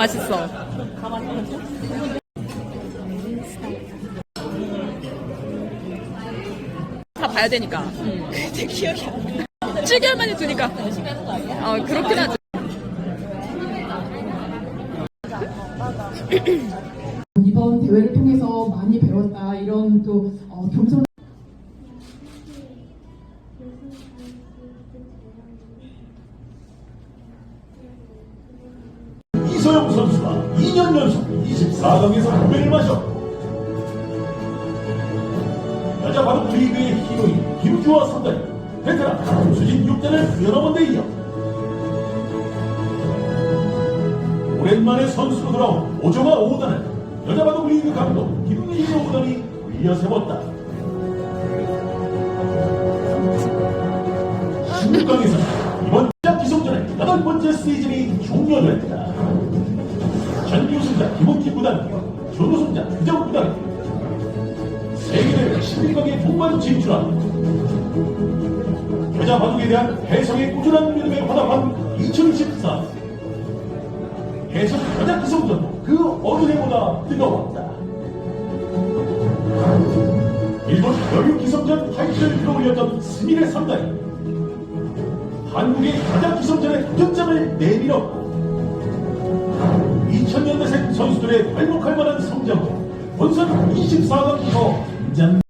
맛있어. 다 봐야 되니까. 제 기억이 안 나. 7개월 만에 두니까. 열심히 하는 거 아니야? 어, 그렇긴 하지. 이번 대회를 통해서 많이 배웠다 이런 또 어, 겸손 이소영 선수가 2년 연속 24강에서 무대를 마셨고 여자 바둑 리그의 히로인 김주아 3단 베테랑 수진 6단을 뛰어넘은 데 이어. 오랜만에 선수로 돌아온 오정아 5단을 여자 바둑 리그 감독 김민희 5단이 올려세웠다. 16강에서 이번 시작 기성전의 여덟 번째 시즌이 종료됐다. 부단, 준우승자 유정 부단, 세계대회 11강에 동반 진출한 여자 바둑에 대한 해성의 꾸준한 믿음에 화답한 2024 해성 여자 기성전 그 어느 해보다 뜨거웠다. 일본 여류 기성전 타이틀을 끌어올렸던 스미레 3단이 한국의 여자 기성전의 도전장을 내밀었고 2000년대 생 선수들의 발목할 만한 성적으로 본선 24강부터 인장